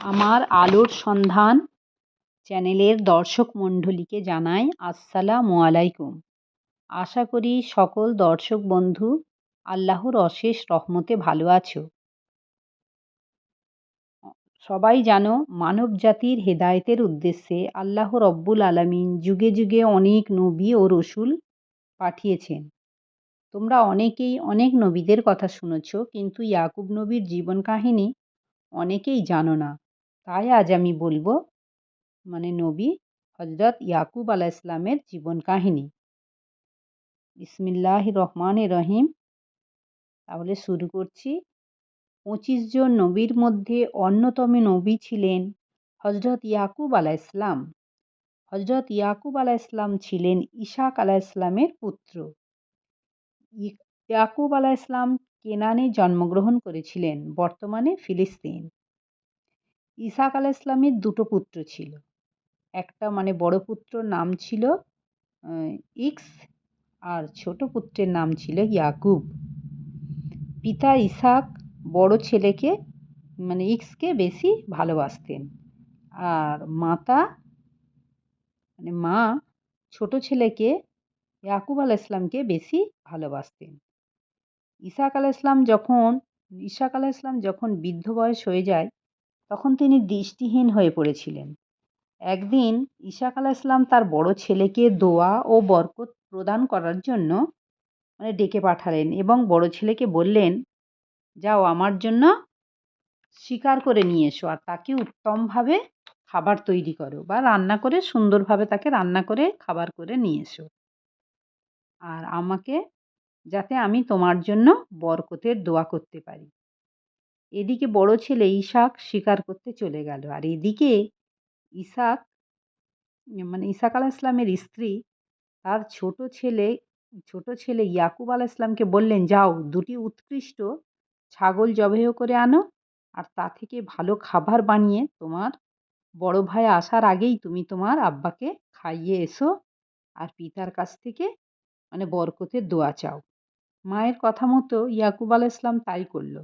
আমার আলোর সন্ধান চ্যানেলের দর্শক মণ্ডলীকে জানাই আসসালামু আলাইকুম। আশা করি সকল দর্শক বন্ধু আল্লাহর অশেষ রহমতে ভালো আছো। সবাই জানো মানব জাতির হেদায়েতের উদ্দেশ্যে আল্লাহ রব্বুল আলমিন যুগে যুগে অনেক নবী ও রসুল পাঠিয়েছেন। তোমরা অনেকেই অনেক নবীদের কথা শুনেছ, কিন্তু ইয়াকুব নবীর জীবন কাহিনী অনেকেই জানো না। তাই আজ আমি বলব মানে নবী হজরত ইয়াকুব আলাহ ইসলামের জীবন কাহিনী। ইসমিল্লাহ রহমান রহিম। তাহলে শুরু করছি। পঁচিশ জন নবীর মধ্যে অন্যতম নবী ছিলেন হজরত ইয়াকুব আলাহ ইসলাম হজরত ইয়াকুব আলাহ ইসলাম ছিলেন ইশাক আলাহ ইসলামের পুত্র। ইয়াকুব আলাহ ইসলাম কেনানে জন্মগ্রহণ করেছিলেন বর্তমানে ফিলিস্তিন। ইসাক আলাহ ইসলামের দুটো পুত্র ছিল। একটা মানে বড় পুত্রর নাম ছিল ইক্স, আর ছোট পুত্রের নাম ছিল ইয়াকুব। পিতা ইসাক বড় ছেলেকে মানে ইক্সকে বেশি ভালোবাসতেন। আর মাতা মানে মা ছোট ছেলেকে ইয়াকুব আল ইসলামকে বেশি ভালোবাসতেন। ইসাক আল ইসলাম যখন ইসাক আল ইসলাম যখন বৃদ্ধ বয়স হয়ে যায় তখন তিনি দৃষ্টিহীন হয়ে পড়েছিলেন। একদিন ইসাক আলাহ ইসলাম তার বড় ছেলেকে দোয়া ও বরকত প্রদান করার জন্য মানে ডেকে পাঠালেন এবং বড় ছেলেকে বললেন, যাও আমার জন্য শিকার করে নিয়ে এসো আর তাকে উত্তমভাবে খাবার তৈরি করো বা রান্না করে সুন্দরভাবে তাকে রান্না করে খাবার করে নিয়ে এসো। আর আমাকে যাতে আমি তোমার জন্য বরকতের দোয়া করতে পারি। এদিকে বড় ছেলে ইসাক শিকার করতে চলে গেল। আর এদিকে ইসাক মানে ইসাক আলাহ ইসলামের স্ত্রী, তার ছোট ছেলে ছোট ছেলে ইয়াকুব আলাহ ইসলামকে বললেন, যাও, দুটি উৎকৃষ্ট ছাগল জবেহ করে আনো আর তা থেকে ভালো খাবার বানিয়ে তোমার বড় ভাই আসার আগেই তুমি তোমার আব্বাকে খাইয়ে এসো আর পিতার কাছ থেকে মানে বরকতের দোয়া চাও। মায়ের কথা মতো ইয়াকুব আলাহ ইসলাম তাই করল।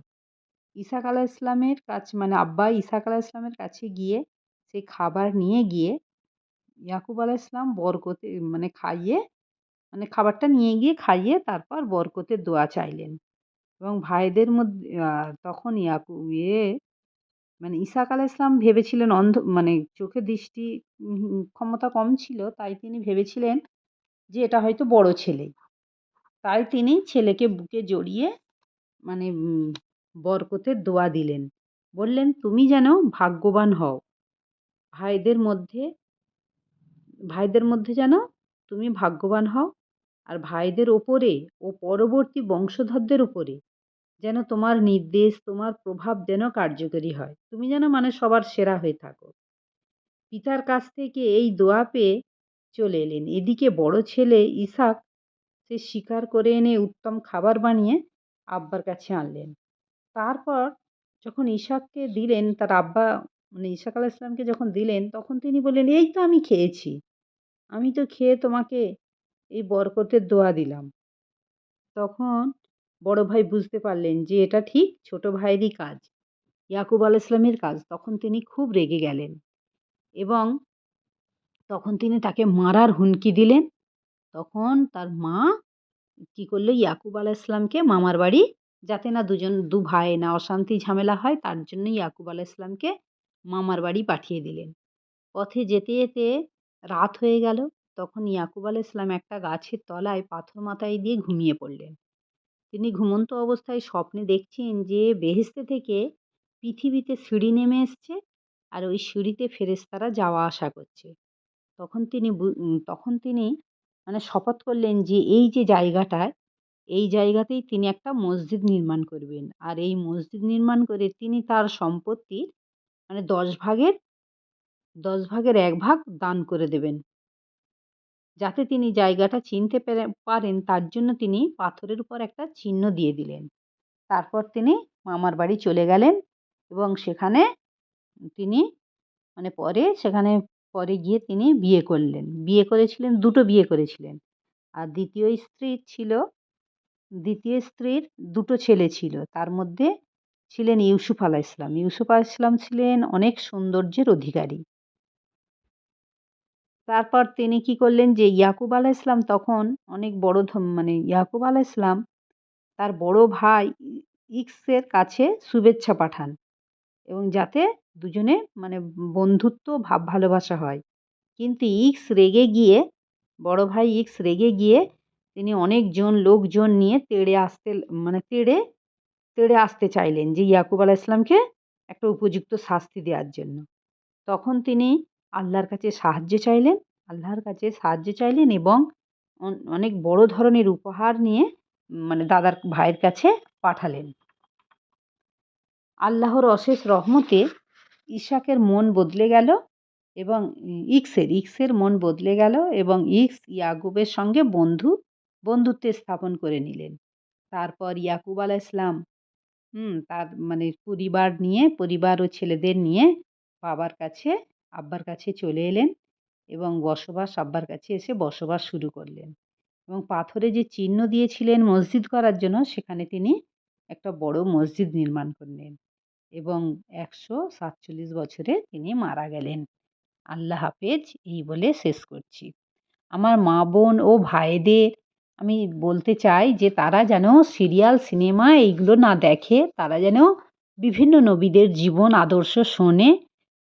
ইসাক আলাহ ইসলামের কাছে মানে আব্বা ইসাক আলাহ ইসলামের কাছে গিয়ে সেই খাবার নিয়ে গিয়ে ইয়াকুব আলাহ ইসলাম বরকতে মানে খাইয়ে মানে খাবারটা নিয়ে গিয়ে খাইয়ে তারপর বরকতের দোয়া চাইলেন। এবং ভাইদের মধ্যে তখন ইয়াকুব ইয়ে মানে ইসাক আলাহ ইসলাম ভেবেছিলেন অন্ধ মানে চোখে দৃষ্টি ক্ষমতা কম ছিল, তাই তিনি ভেবেছিলেন যে এটা হয়তো বড় ছেলে। তাই তিনি ছেলেকে বুকে জড়িয়ে মানে বরকতের দোয়া দিলেন। বললেন, তুমি যেন ভাগ্যবান হও। ভাইদের মধ্যে ভাইদের মধ্যে যেন তুমি ভাগ্যবান হও আর ভাইদের ওপরে ও পরবর্তী বংশধরদের উপরে যেন তোমার নির্দেশ, তোমার প্রভাব যেন কার্যকরী হয়। তুমি যেন মানে সবার সেরা হয়ে থাকো। পিতার কাছ থেকে এই দোয়া পেয়ে চলে এলেন। এদিকে বড় ছেলে ইসাক, সে শিকার করে এনে উত্তম খাবার বানিয়ে আব্বার কাছে আনলেন। তারপর যখন ইসাককে দিলেন, তার আব্বা মানে ঈশাক আলাহ ইসলামকে যখন দিলেন, তখন তিনি বললেন, এই তো আমি খেয়েছি। আমি তো খেয়ে তোমাকে এই বরকতের দোয়া দিলাম। তখন বড় ভাই বুঝতে পারলেন যে এটা ঠিক ছোট ভাইয়েরই কাজ, ইয়াকুব আল ইসলামের কাজ। তখন তিনি খুব রেগে গেলেন এবং তখন তিনি তাকে মারার হুমকি দিলেন। তখন তার মা কী করল? ইয়াকুব আলাহ ইসলামকে মামার বাড়ি যাতে না দুজন, দু ভাই না অশান্তি ঝামেলা হয়, তার জন্য ইয়াকুব আলাহ ইসলামকে মামার বাড়ি পাঠিয়ে দিলেন। পথে যেতে যেতে রাত হয়ে গেল। তখন ইয়াকুব আলাহ ইসলাম একটা গাছের তলায় পাথর মাথায় দিয়ে ঘুমিয়ে পড়লেন। তিনি ঘুমন্ত অবস্থায় স্বপ্নে দেখছেন যে বেহেস্তে থেকে পৃথিবীতে সিঁড়ি নেমে এসছে আর ওই সিঁড়িতে ফেরেস্তারা যাওয়া আসা করছে। তখন তিনি তখন তিনি মানে শপথ করলেন যে এই যে জায়গাটায় এই জায়গাতেই তিনি একটা মসজিদ নির্মাণ করবেন। আর এই মসজিদ নির্মাণ করে তিনি তার সম্পত্তির মানে দশ ভাগের দশ ভাগের এক ভাগ দান করে দেবেন। যাতে তিনি জায়গাটা চিনতে পেরে, পারেন, তার জন্য তিনি পাথরের উপর একটা চিহ্ন দিয়ে দিলেন। তারপর তিনি মামার বাড়ি চলে গেলেন এবং সেখানে তিনি মানে পরে, সেখানে পরে গিয়ে তিনি বিয়ে করলেন। বিয়ে করেছিলেন, দুটো বিয়ে করেছিলেন। আর দ্বিতীয় স্ত্রী ছিল দ্বিতীয় স্ত্রীর দুটো ছেলে ছিল। তার মধ্যে ছিলেন ইউসুফ আলাহ ইসলাম ইউসুফ আলাহ ইসলাম ছিলেন অনেক সৌন্দর্যের অধিকারী। তারপর তিনি কি করলেন যে, ইয়াকুব আলাহ ইসলাম তখন অনেক বড় মানে ইয়াকুব আলাহ ইসলাম তার বড় ভাই ইক্সের কাছে শুভেচ্ছা পাঠান এবং যাতে দুজনে মানে বন্ধুত্ব ভাব ভালোবাসা হয়। কিন্তু ইক্স রেগে গিয়ে, বড় ভাই ইক্স রেগে গিয়ে তিনি অনেকজন লোকজন নিয়ে তেড়ে আসতে মানে তেড়ে তেড়ে আসতে চাইলেন যে ইয়াকুব আলাহ ইসলামকে একটা উপযুক্ত শাস্তি দেওয়ার জন্য। তখন তিনি আল্লাহর কাছে সাহায্য চাইলেন, আল্লাহর কাছে সাহায্য চাইলেন এবং অনেক বড় ধরনের উপহার নিয়ে মানে দাদার ভাইয়ের কাছে পাঠালেন। আল্লাহর অশেষ রহমতে ইশাকের মন বদলে গেল এবং ইক্সের ইক্সের মন বদলে গেল এবং ইক্স ইয়াকুবের সঙ্গে বন্ধু বন্ধুত্ব স্থাপন করে নিলেন। তারপর ইয়াকুব আলাহ ইসলাম হুম, তার মানে পরিবার নিয়ে, পরিবার ও ছেলেদের নিয়ে বাবার কাছে, আব্বার কাছে চলে এলেন এবং বসবাস, আব্বার কাছে এসে বসবাস শুরু করলেন এবং পাথরে যে চিহ্ন দিয়েছিলেন মসজিদ করার জন্য, সেখানে তিনি একটা বড় মসজিদ নির্মাণ করলেন এবং একশো সাতচল্লিশ বছরে তিনি মারা গেলেন। আল্লাহ হাফেজ, এই বলে শেষ করছি। আমার মা বোন ও ভাইদের আমি বলতে চাই যে তারা যেন সিরিয়াল, সিনেমা এইগুলো না দেখে, তারা যেন বিভিন্ন নবীদের জীবন আদর্শ শোনে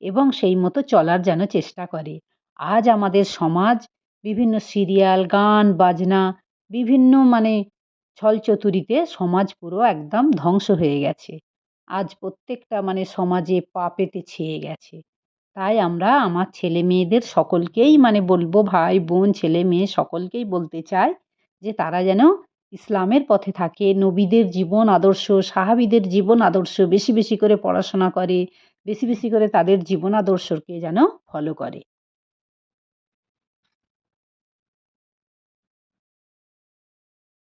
এবং সেই মতো চলার যেন চেষ্টা করে। আজ আমাদের সমাজ বিভিন্ন সিরিয়াল, গান, বাজনা, বিভিন্ন মানে ছলচতুরিতে সমাজ পুরো একদম ধ্বংস হয়ে গেছে। আজ প্রত্যেকটা মানে সমাজে পা পেতে ছেয়ে গেছে। তাই আমরা আমার ছেলে মেয়েদের সকলকেই মানে বলব, ভাই, বোন, ছেলে মেয়ে সকলকেই বলতে চাই যে তারা যেন ইসলামের পথে থাকে, নবীদের জীবন আদর্শ, সাহাবিদের জীবন আদর্শ, বেশি বেশি করে পড়াশোনা করে, বেশি বেশি করে তাদের জীবন আদর্শকে যেন ফলো করে।